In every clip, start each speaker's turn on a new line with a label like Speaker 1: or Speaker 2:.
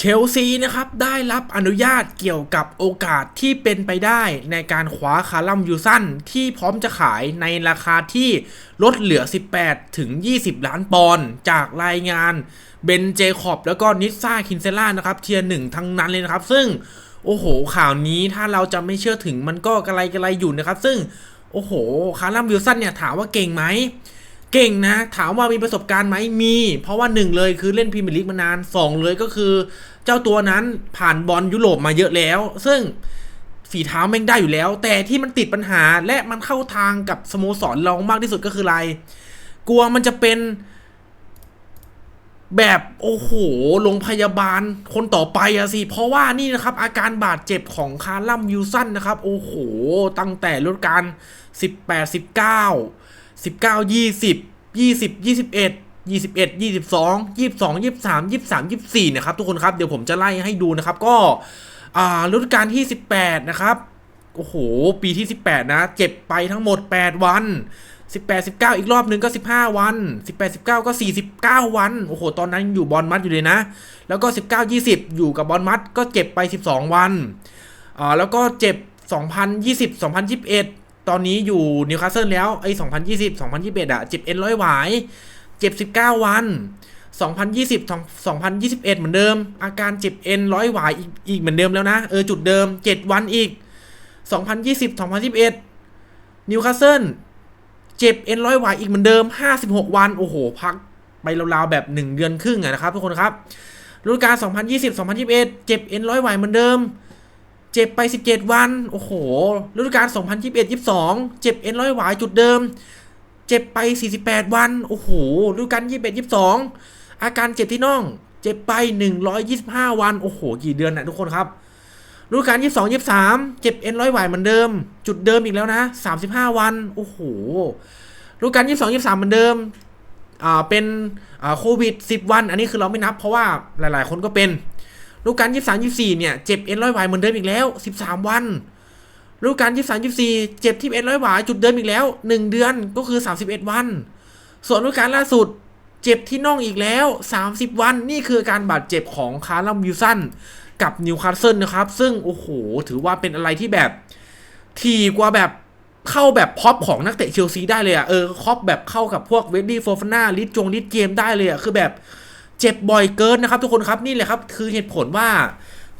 Speaker 1: เชลซีนะครับ ได้รับอนุญาตเกี่ยวกับโอกาสที่เป็นไปได้ในการคว้าคาลัมยูสันที่พร้อมจะขายในราคาที่ลดเหลือ 18 ถึง 20 ล้านปอนด์จากรายงานเบนเจคอบแล้วก็นิสซาคินเซล่านะครับเทียร์หนึ่งทั้งนั้นเลยนะครับ ซึ่งโอ้โห ข่าวนี้ถ้าเราจะไม่เชื่อถึงมันก็กระไรกระไรอยู่นะครับ ซึ่งโอ้โห คาลัมวิลสันเนี่ยถามว่าเก่งไหม เก่งนะ ถามว่ามีประสบการณ์ไหมมี เพราะว่าหนึ่งเลยคือเล่นพรีเมียร์ลีกมานานสองเลยก็คือ เจ้าตัวนั้นผ่านบอลยุโรปมาเยอะแล้ว ซึ่งฝีเท้าแม่งได้อยู่แล้ว แต่ที่มันติดปัญหาและมันเข้าทางกับสโมสรเรามากที่สุดก็คืออะไร กลัวมันจะเป็นแบบโอ้โหโรงพยาบาลคนต่อไปอะสิ เพราะว่านี่นะครับ อาการบาดเจ็บของคาร์ลัมวิลสันนะครับ โอ้โห ตั้งแต่ฤดูกาล18 19 19 20 20 21 21 22 22 23 23 24นะครับทุกคนครับเดี๋ยวผมจะไล่ให้ดูนะครับก็อ่าฤดูกาลที่18นะครับโอ้โห ปีที่ 18 นะ เจ็บไปทั้งหมด 8 วัน 18 19 อีกรอบหนึ่งก็ 15 วัน 18 19 ก็ 49 วัน โอ้โห ตอนนั้นอยู่บอลมัดอยู่เลยนะ แล้วก็ 19 20 อยู่กับบอลมัดก็เจ็บไป 12 วันอ่าแล้วก็เจ็บ 2020 2021 ตอนนี้อยู่นิวคาสเซิลแล้วไอ้2020 2021อะเจ็บเอ็นร้อยหวายเจ็บ19วัน2020 2021 เหมือนเดิม อาการเจ็บเอ็นร้อยหวายอีกอีกเหมือนเดิมแล้วนะ เออ จุดเดิม 7 วันอีก 2020 2021 นิวคาสเซิลเจ็บเอ็นร้อยหวายอีกเหมือนเดิม 56 วัน โอ้โห พักไปราวๆแบบ 1 เดือนครึ่งอะนะครับทุกคนครับฤดูกาล2020 2021 เจ็บเอ็นร้อยหวายเหมือนเดิม เจ็บไป 17 วัน โอ้โห ฤดูกาล 2021 22 เจ็บเอ็นร้อยหวายจุดเดิม เจ็บไป 48 วัน โอ้โห ฤดูกาล 21 22 อาการเจ็บที่น่อง เจ็บไป 125 วัน โอ้โห กี่เดือนนะทุกคนครับ ฤดูกาล 22 23 เจ็บเอ็นร้อยหวายเหมือนเดิม จุดเดิมอีกแล้วนะ 35 วัน โอ้โห ฤดูกาล 22 23 เหมือนเดิม อ่า เป็น อ่า โควิด 10 วัน อันนี้คือเราไม่นับเพราะว่าหลาย ๆ คนก็เป็น ฤดูกาล23 24เนี่ยเจ็บเอ็นร้อยหวายเหมือนเดิมอีกแล้ว13วันฤดูกาล23 24เจ็บที่เอ็นร้อยหวายจุดเดิมอีกแล้ว1เดือนก็คือ31วัน ส่วนฤดูกาลล่าสุดเจ็บที่น่องอีกแล้ว 30 วันนี่คือการบาดเจ็บของคาร์ลัมวิลสันกับนิวคาสเซิลนะครับ ซึ่งโอ้โห ถือว่าเป็นอะไรที่แบบ ทีกว่าแบบเข้าแบบพ็อปของนักเตะเชลซีได้เลยอะเออครอปแบบเข้ากับพวกเวดดี้โฟฟาน่าลิดจงลิดเกมได้เลยอะคือแบบ เจ็บบ่อยเกินนะครับ ทุกคนครับนี่แหละครับ คือเหตุผลว่า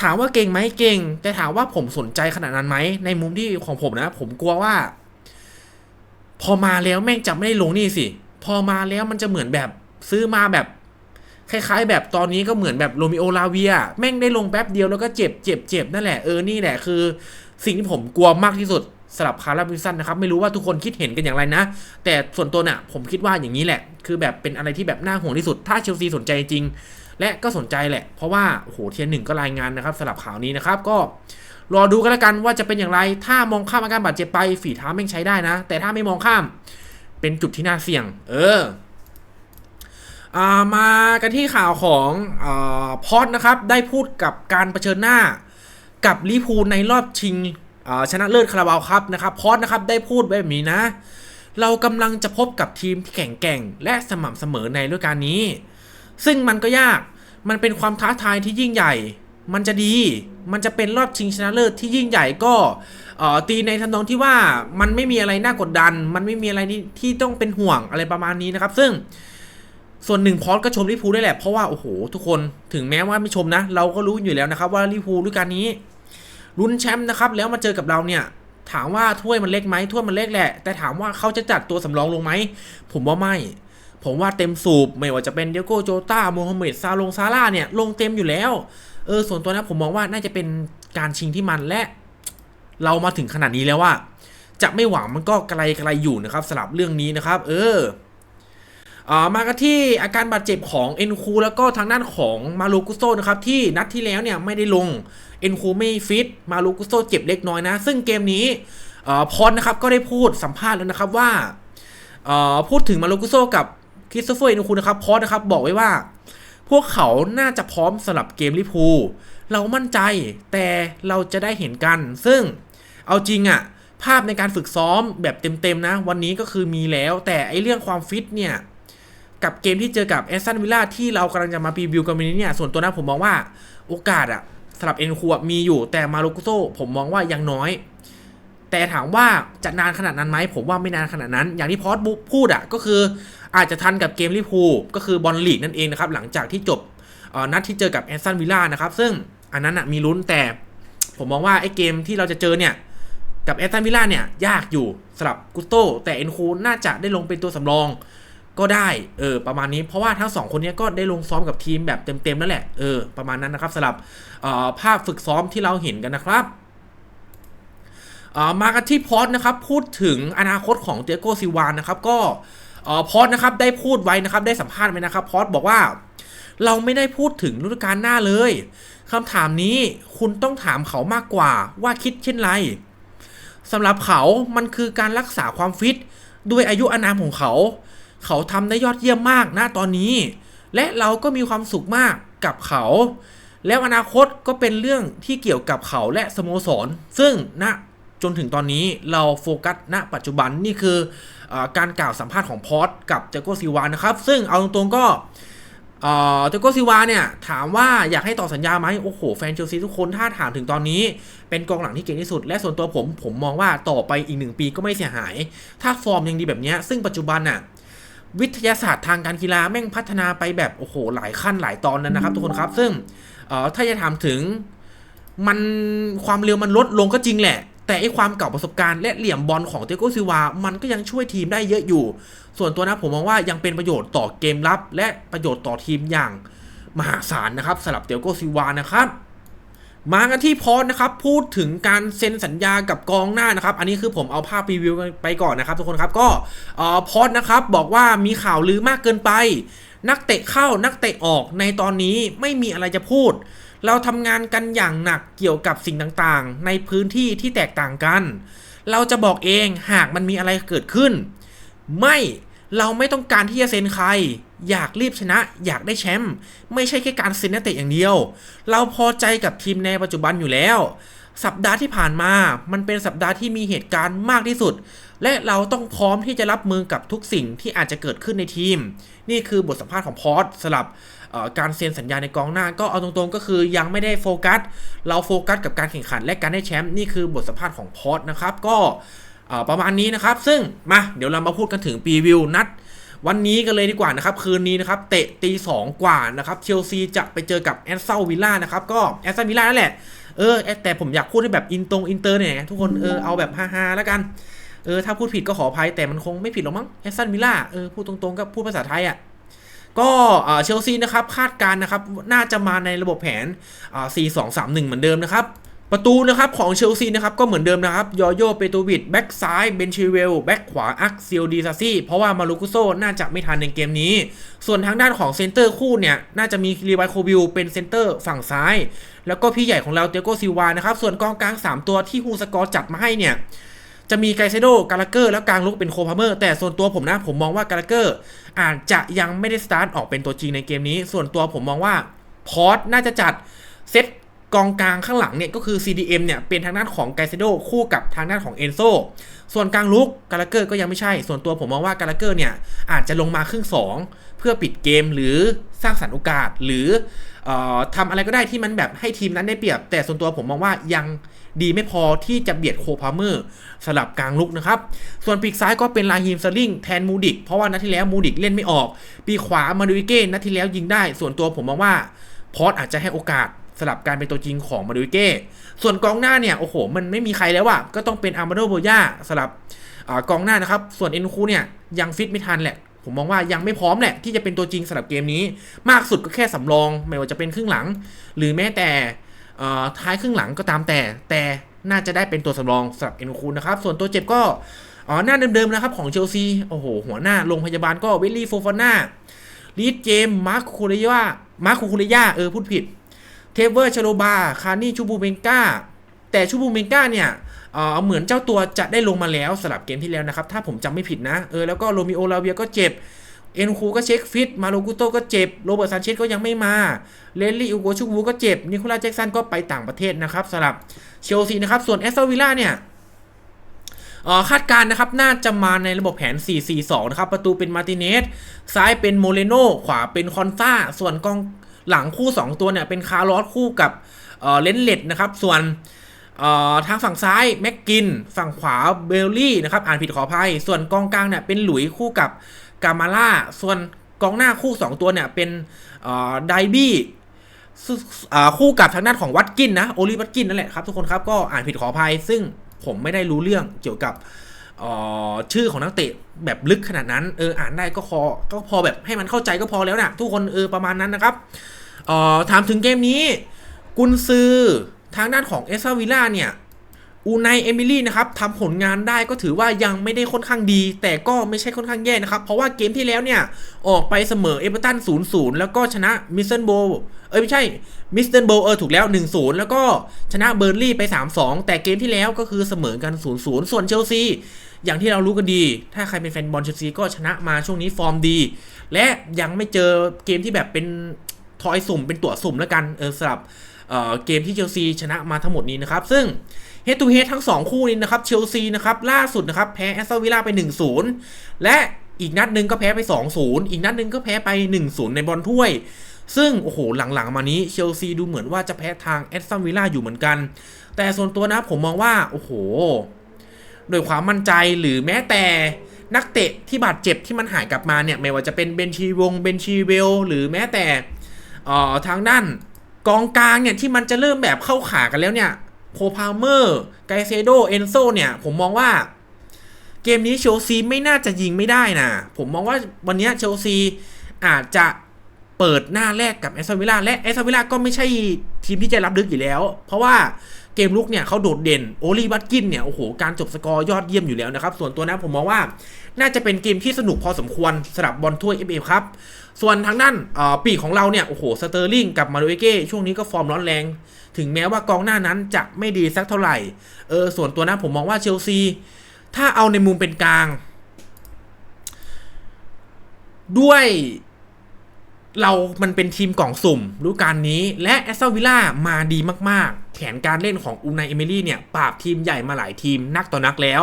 Speaker 1: ถามว่าเก่งไหมเก่ง แต่ถามว่าผมสนใจขนาดนั้นไหมในมุมที่ของผมนะ ผมกลัวว่า พอมาแล้วแม่งจะไม่ได้ลงนี่สิพอมาแล้วมันจะเหมือนแบบซื้อมาแบบคล้ายๆ แบบตอนนี้ก็เหมือนแบบโรมิโอลาเวีย แม่งได้ลงแป๊บเดียวแล้วก็เจ็บเจ็บเจ็บนั่นแหละเออนี่แหละคือ สิ่งที่ผมกลัวมากที่สุด สำหรับคาร์ลวิลสันนะครับไม่รู้ว่าทุกคนคิดเห็นกันอย่างไรนะ แต่ส่วนตัวเนี่ยผมคิดว่าอย่างนี้แหละ คือแบบเป็นอะไรที่แบบน่าห่วงที่สุด ถ้าเชลซีสนใจจริง และก็สนใจแหละ เพราะว่าโอ้โหเทียนหนึ่งก็รายงานนะครับสำหรับข่าวนี้นะครับก็รอดูกันแล้วกันว่าจะเป็นอย่างไร ถ้ามองข้ามอาการบาดเจ็บไปฝีเท้าแม่งใช้ได้นะ แต่ถ้าไม่มองข้ามเป็นจุดที่น่าเสี่ยง เอออามากันที่ข่าวของอพอดนะครับ ได้พูดกับการเผชิญหน้ากับลิพูลในรอบชิง ชนะเลิศคาราบาวครับนะครับพอดนะครับได้พูดแบบนี้นะ เรากำลังจะพบกับทีมที่แข็งแกร่ง และสม่ำเสมอในฤดูกาลนี้ ซึ่งมันก็ยากมันเป็นความท้าทายที่ยิ่งใหญ่ มันจะดี มันจะเป็นรอบชิงชนะเลิศที่ยิ่งใหญ่ก็ตีในทำนองที่ว่ามันไม่มีอะไรน่ากดดัน มันไม่มีอะไรที่ต้องเป็นห่วงอะไรประมาณนี้นะครับ ซึ่งส่วนหนึ่งพอสก็ชมลิเวอร์พูได้แหละเพราะว่าโอ้โหทุกคนถึงแม้ว่าไม่ชมนะ เราก็รู้อยู่แล้วนะครับว่าลิเวอร์พูลฤดูกาลนี้ ลุ้นแชมป์นะครับแล้วมาเจอกับเราเนี่ยถามว่าถ้วยมันเล็กไหมถ้วยมันเล็กแหละ แต่ถามว่าเขาจะจัดตัวสำรองลงไหม ผมว่าไม่ ผมว่าเต็มสูบ ไม่ว่าจะเป็นเดียโก้โจตาโมฮัมเหม็ดซาลงซาร่าเนี่ยลงเต็มอยู่แล้ว เออ ส่วนตัวนะผมมองว่าน่าจะเป็นการชิงที่มันและ เรามาถึงขนาดนี้แล้วว่า จะไม่หวังมันก็ไกลไกลอยู่นะครับสำหรับเรื่องนี้นะครับ เอออ่ามากันที่อาการบาดเจ็บของเอ็นคูแล้วก็ทางด้านของมาลูกุโซนะครับที่นัดที่แล้วเนี่ยไม่ได้ลง เอ็นคูไม่ฟิตมาลูกุโซเจ็บเล็กน้อยนะ ซึ่งเกมนี้พอนนะครับก็ได้พูดสัมภาษณ์แล้วนะครับว่าพูดถึงมาลูกุโซกับคริสโตเฟอร์เอ็นคูนะครับพอนนะครับบอกไว้ว่า พวกเขาน่าจะพร้อมสำหรับเกมลิเวอร์พูเรามั่นใจแต่เราจะได้เห็นกัน ซึ่งเอาจริงอะภาพในการฝึกซ้อมแบบเต็มๆนะ วันนี้ก็คือมีแล้ว แต่ไอเรื่องความฟิตเนี่ยกับเกมที่เจอกับแอสตันวิลล่าที่เรากำลังจะมาพรีวิวกันวันนี้เนี่ยส่วนตัวนะผมมองว่าโอกาสอะำหรับเอ็นคูมีอยู่แต่มาโลกุโซผมมองว่ายังน้อย แต่ถามว่าจะนานขนาดนั้นไหมผมว่าไม่นานขนาดนั้น อย่างที่พอสบุ๊พูดอะก็คืออาจจะทันกับเกมลิพูก็คือบอลลีกนั่นเองนะครับหลังจากที่จบนัดที่เจอกับแอสตันวิลล่านะครับซึ่งอันนั้นอะมีลุ้นแต่ผมมองว่าไอ้เกมที่เราจะเจอเนี่ยกับแอสตันวิลล่าเนี่ยยากอยู่สำหรับกุสโตแต่เอ็นคูน่าจะได้ลงเป็นตัวสำรอง ก็ได้เออประมาณนี้เพราะว่าทั้งสองคนนี้ก็ได้ลงซ้อมกับทีมแบบเต็มๆนั่นแหละเออประมาณนั้นนะครับสำหรับออภาพฝึกซ้อมที่เราเห็นกันนะครับออมากันที่พอดนะครับพูดถึงอนาคตของเตียโกซิวานนะครับก็เอ่อพอดนะครับได้พูดไว้นะครับได้สัมภาษณ์ไว้นะครับพอดบอกว่า เราไม่ได้พูดถึงฤดูกาลหน้าเลยคำถามนี้คุณต้องถามเขามากกว่าว่าคิดเช่นไรสำหรับเขามันคือการรักษาความฟิตด้วยอายุอานามของเขา เขาทำได้ยอดเยี่ยมมากนะตอนนี้ และเราก็มีความสุขมากกับเขา แล้วอนาคตก็เป็นเรื่องที่เกี่ยวกับเขาและสโมสร ซึ่งณจนถึงตอนนี้เราโฟกัสณปัจจุบันนี่คืออการกล่าวสัมภาษณ์ของพอตกับเจโกซิวานะครับ ซึ่งเอาตรงๆก็เจโกซิวาเนี่ยถามว่าอยากให้ต่อสัญญาไหมโอ้โหแฟนเชลซีทุกคนถ้าถามถึงตอนนี้ เป็นกองหลังที่เก่งที่สุด และส่วนตัวผมผมมองว่าต่อไปอีกหนึ่งปีก็ไม่เสียหาย ถ้าฟอร์มยังดีแบบนี้ซึ่งปัจจุบันน่ะ วิทยาศาสตร์ทางการกีฬาแม่งพัฒนาไปแบบโอ้โหหลายขั้นหลายตอนนั้นนะครับ ทุกคนครับ ซึ่งเอ่อถ้าจะถามถึงมันความเร็วมันลดลงก็จริงแหละ แต่ไอความเก่าประสบการณ์และเหลี่ยมบอลของเตโกซิวา มันก็ยังช่วยทีมได้เยอะอยู่ ส่วนตัวนะผมมองว่ายังเป็นประโยชน์ต่อเกมรับ และประโยชน์ต่อทีมอย่างมหาศาลนะครับสำหรับเตโกซิวานะครับ มากันที่พอสนะครับ พูดถึงการเซ็นสัญญากับกองหน้านะครับ อันนี้คือผมเอาภาพรีวิวไปก่อนนะครับทุกคนครับก็พอสนะครับบอกว่ามีข่าวลือมากเกินไป นักเตะเข้านักเตะออกในตอนนี้ไม่มีอะไรจะพูด เราทำงานกันอย่างหนักเกี่ยวกับสิ่งต่างๆ ในพื้นที่ที่แตกต่างกัน เราจะบอกเองหากมันมีอะไรเกิดขึ้น ไม่ เราไม่ต้องการที่จะเซ็นใคร อยากรีบชนะ อยากได้แชมป์ไม่ใช่แค่การเซ็นนักเตะอย่างเดียว เราพอใจกับทีมในปัจจุบันอยู่แล้ว สัปดาห์ที่ผ่านมา มันเป็นสัปดาห์ที่มีเหตุการณ์มากที่สุด และเราต้องพร้อมที่จะรับมือกับทุกสิ่งที่อาจจะเกิดขึ้นในทีม นี่คือบทสัมภาษณ์ของพอสสลับการเซ็นสัญญาในกองหน้าก็เอาตรงๆ ก็คือยังไม่ได้โฟกัส เราโฟกัสกับการแข่งขันและการได้แชมป์นี่คือบทสัมภาษณ์ของพอสนะครับก็ ประมาณนี้นะครับ ซึ่งมาเดี๋ยวเรามาพูดกันถึงปีวิวนัด วันนี้กันเลยดีกว่านะครับ คืนนี้นะครับ เตะตีสองกว่านะครับเชลซีจะไปเจอกับแอสตันวิลล่านะครับ ก็แอสตันวิลล่านั่นแหละเออแต่ผมอยากพูดให้แบบอินตรงอินเตอร์เนี่ยทุกคนเออเอาแบบฮาๆแล้วกันเออถ้าพูดผิดก็ขออภัยแต่มันคงไม่ผิดหรอกมั้งแอสตันวิลล่าเออพูดตรงๆก็พูดภาษาไทยอะก็เอ่อเชลซีนะครับคาดการนะครับน่าจะมาในระบบแผนอ่า4 2 3 1 เหมือนเดิมนะครับ ประตูนะครับของเชลซีนะครับก็เหมือนเดิมนะครับยอโยเปโตวิดแบ็กซ้ายเบนชิเวลแบ็กขวาอักซิลดีซาซี่เพราะว่ามารุกุโซน่าจะไม่ทันในเกมนี้ ส่วนทางด้านของเซนเตอร์คู่เนี่ยน่าจะมีรีไวโคบิลเป็นเซนเตอร์ฝั่งซ้าย แล้วก็พี่ใหญ่ของเราเตียโกซิวานะครับส่วนกองกลาง 3 ตัวที่ฮูสกอร์จัดมาให้เนี่ยจะมีไกเซโดกาลาเกอร์ แล้วกลางลุกเป็นโคพาเมอร์ แต่ส่วนตัวผมนะผมมองว่ากาลาเกอร์อาจจะยังไม่ได้สตาร์ทออกเป็นตัวจริงในเกมนี้ ส่วนตัวผมมองว่าพอร์ตน่าจะจัดเซต กองกลางข้างหลังเนี่ยก็คือ CDM เนี่ยเป็นทางด้านของไกเซโดคู่กับทางด้านของเอนโซส่วนกลางลุกกาลาเกอร์ก็ยังไม่ใช่ ส่วนตัวผมมองว่ากาลาเกอร์เนี่ยอาจจะลงมาครึ่ง 2 เพื่อปิดเกมหรือสร้างสรรค์โอกาสหรือออทำอะไรก็ได้ที่มันแบบให้ทีมนั้นได้เปรียบ แต่ส่วนตัวผมมองว่ายังดีไม่พอที่จะเบียดโคพาเมอร์สลับกลางลุกนะครับ ส่วนปีกซ้ายก็เป็นลาฮิมสลิงแทนมูดิก เพราะว่านัดที่แล้วมูดิกเล่นไม่ออก ปีขวามาดูวิเก้นัดที่แล้วยิงได้ ส่วนตัวผมมองว่าพอสอาจจะให้โอกาส สลับการเป็นตัวจริงของมาดูเก้ ส่วนกองหน้าเนี่ยโอ้โหมันไม่มีใครแล้วอะก็ต้องเป็นอาร์มาโดโบย่าสลับอกองหน้านะครับ ส่วนเอ็นคูเนี่ยยังฟิตไม่ทันแหละ ผมมองว่ายังไม่พร้อมแหละที่จะเป็นตัวจริงสำหรับเกมนี้ มากสุดก็แค่สำรอง ไม่ว่าจะเป็นครึ่งหลัง หรือแม้แต่ท้ายครึ่งหลังก็ตามแต่ แต่น่าจะได้เป็นตัวสำรองสำหรับเอ็นคูนะครับ ส่วนตัวเจ็บก็อ๋อหน้าเดิมๆนะครับของเชลซีโอ้โหหัวหน้าโรงพยาบาลก็เวลลี่โฟฟาน่าลีดเจมมาร์คคูเรยามาร์คคูเรยาเออพูดผิด เทเวอร์ชโลบา คานี่ชูบูเบงกาแต่ชูบูเบงกาเนี่ยเออเหมือนเจ้าตัวจะได้ลงมาแล้วสลับเกมที่แล้วนะครับ ถ้าผมจำไม่ผิดนะ เออแล้วก็โรมิโอลาเวียก็เจ็บ เอ็นคูก็เช็คฟิต มาโลกุโตก็เจ็บ โรเบิร์ตซานเชสก็ยังไม่มา เลนลี่อูโกชูบูก็เจ็บ นิโคลัสแจ็กสันก็ไปต่างประเทศนะครับสำหรับเชลซีนะครับ ส่วนแอสตันวิลล่าเนี่ยเออคาดการณ์นะครับ น่าจะมาในระบบแผน 4-4-2 นะครับ ประตูเป็นมาติเนส ซ้ายเป็นโมเรโน ขวาเป็นคอนซ่าส่วนกอง หลังคู่ 2 ตัวเนี่ยเป็นคาร์ลอสคู่กับเลนเลตนะครับ ส่วนทางฝั่งซ้ายแม็กกิน ฝั่งขวาเบลลี่นะครับ อ่านผิดขออภัย ส่วนกองกลางเนี่ยเป็นหลุยคู่กับกามาล่า ส่วนกองหน้าคู่ 2 ตัวเนี่ยเป็นไดบี้คู่กับทางด้านของวัตกินนะ โอลิวัตกินนั่นแหละครับทุกคนครับก็อ่านผิดขออภัย ซึ่งผมไม่ได้รู้เรื่องเกี่ยวกับ ชื่อของนักเตะแบบลึกขนาดนั้นเอออ่านได้ก็พอก็พอแบบให้มันเข้าใจก็พอแล้วนะทุกคนเออประมาณนั้นนะครับเออถามถึงเกมนี้ กุนซือทางด้านของเอสซาวิล่าเนี่ย อูไนเอมิลี่นะครับทำผลงานได้ก็ถือว่ายังไม่ได้ค่อนข้างดี แต่ก็ไม่ใช่ค่อนข้างแย่นะครับ เพราะว่าเกมที่แล้วเนี่ย ออกไปเสมอเอเวอร์ตัน 0-0 แล้วก็ชนะมิสเซนโบเอ้ยไม่ใช่มิสเซนโบเออถูกแล้ว 1-0 แล้วก็ชนะเบอร์ลี่ไป 3-2 แต่เกมที่แล้วก็คือเสมอกัน 0-0 ส่วนเชลซีอย่างที่เรารู้กันดี ถ้าใครเป็นแฟนบอลเชลซีก็ชนะมาช่วงนี้ฟอร์มดี และยังไม่เจอเกมที่แบบเป็นทอยสุ่มเป็นตัวสุ่มแล้วกันเออสำหรับเอ่อเกมที่เชลซีชนะมาทั้งหมดนี้นะครับซึ่ง เฮด t ูเฮดทั้ง 2 คู่นี้นะครับเชลซีนะครับล่าสุดนะครับแพ้แอสตันวิลล่าไป 1-0 และอีกนัดหนึ่งก็แพ้ไป 2-0 อีกนัดหนึ่งก็แพ้ไป 1-0 ในบอลถ้วย ซึ่งโอ้โหหลังๆ มานี้เชลซีดูเหมือนว่าจะแพ้ทางแอสตันวิลล่าอยู่เหมือนกัน แต่ส่วนตัวนะผมมองว่าโอ้โหโดยความมั่นใจหรือแม้แต่นักเตะที่บาดเจ็บที่มันหายกลับมาเนี่ยไม่ว่าจะเป็นเบนชีวงเบนชีเวลหรือแม้แต่อ่อทางด้านกองกลางเนี่ยที่มันจะเริ่มแบบเข้าขากันแล้วเนี่ย โคพาเมอร์ ไกเซโด เอนโซเนี่ย ผมมองว่า เกมนี้เชลซีไม่น่าจะยิงไม่ได้นะ ผมมองว่าวันนี้เชลซีอาจจะ เปิดหน้าแรกกับแอสตันวิลล่าและแอสตันวิลล่าก็ไม่ใช่ทีมที่จะรับลึกอยู่แล้ว เพราะว่าเกมลุกเนี่ยเขาโดดเด่นโอลีวัตกินเนี่ยโอ้โหการจบสกอร์ยอดเยี่ยมอยู่แล้วนะครับ ส่วนตัวนะผมมองว่าน่าจะเป็นเกมที่สนุกพอสมควรสำหรับบอลถ้วย FA ครับ ส่วนทางด้านปีของเราเนี่ยโอ้โหสเตอร์ลิงกับมาโดเอเก้ช่วงนี้ก็ฟอร์มร้อนแรง ถึงแม้ว่ากองหน้านั้นจะไม่ดีสักเท่าไหร่เออส่วนตัวนะผมมองว่าเชลซี ถ้าเอาในมุมเป็นกลาง ด้วย เรามันเป็นทีมกล่องสุ่มฤดูกาลนี้ และแอสตันวิลล่ามาดีมากๆ แผนการเล่นของอูนายเอมิลี่เนี่ย ปราบทีมใหญ่มาหลายทีมนักต่อนักแล้ว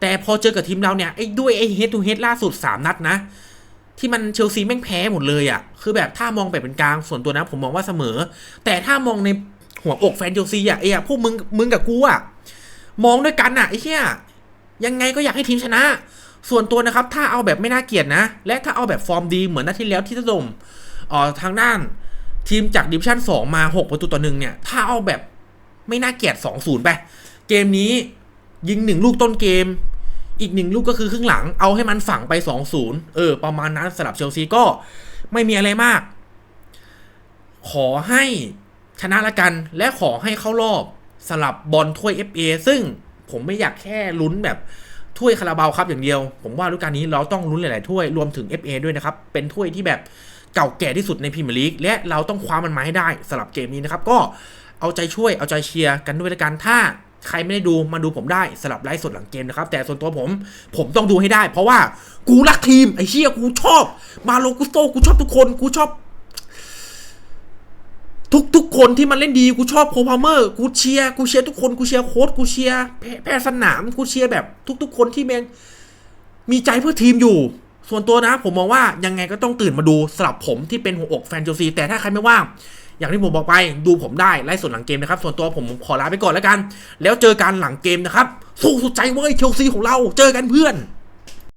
Speaker 1: แต่พอเจอกับทีมเราเนี่ยไอ้ด้วยไอ้เฮดทูเฮดล่าสุด 3 นัดนะ ที่มันเชลซีแม่งแพ้หมดเลยอะ่ะ คือแบบถ้ามองแบบเป็นกลางส่วนตัวนะผมมองว่าเสมอ แต่ถ้ามองในหัวอกแฟนเชลซีอะ่ะไอ้พวกมึงมึงกับกูอะ่ะมองด้วยกันอะ่ะไอ้เหี้ยยังไงก็อยากให้ทีมชนะ ส่วนตัวนะครับถ้าเอาแบบไม่น่าเกลียดนะ และถ้าเอาแบบฟอร์มดีเหมือนนัดที่แล้วที่ถล่มออทางด้านทีมจากดิวิชั่น2 มา 6 ประตูต่อหนึ่งเนี่ย ถ้าเอาแบบไม่น่าเกลียด2-0 ไป เกมนี้ยิงหนึ่งลูกต้นเกม อีกหนึ่งลูกก็คือครึ่งหลังเอาให้มันฝังไป 2-0 เออ ประมาณนั้นสำหรับเชลซีก็ไม่มีอะไรมาก ขอให้ชนะละกันและขอให้เข้ารอบสลับบอลถ้วย FA ซึ่งผมไม่อยากแค่ลุ้นแบบ ถ้วยคาราบาวครับอย่างเดียว ผมว่าฤดูกาลนี้เราต้องลุ้นหลาย ๆ ถ้วยรวมถึง FA ด้วยนะครับ เป็นถ้วยที่แบบเก่าแก่ที่สุดในพรีเมียร์ลีกและเราต้องคว้ามันมาให้ได้สำหรับเกมนี้นะครับ ก็เอาใจช่วยเอาใจเชียร์กันด้วยละกันถ้าใครไม่ได้ดูมาดูผมได้สลับไลฟ์สดหลังเกมนะครับ แต่ส่วนตัวผมผมต้องดูให้ได้ เพราะว่ากูรักทีมไอ้เชี่ยกูชอบ มาโลกุสโตกูชอบทุกคนกูชอบ ทุกทุกคนที่มันเล่นดีกูชอบโคพาเมอร์กูเชียร์กูเชียร์ทุกคนกูเชียร์โค้ชกูเชียร์แพทย์สนามกูเชียร์แบบ ทุก ๆ คนที่แมงมีใจเพื่อทีมอยู่ ส่วนตัวนะ ผมมองว่ายังไงก็ต้องตื่นมาดูสำหรับผมที่เป็นหัวอกแฟนเชลซีแต่ถ้าใครไม่ว่างอย่างที่ผมบอกไปดูผมได้ไล่สดหลังเกมนะครับ ส่วนตัวผมขอลาไปก่อนแล้วกัน แล้วเจอกันหลังเกมนะครับสู้สุดใจเว้ยเชลซีของเราเจอกันเพื่อน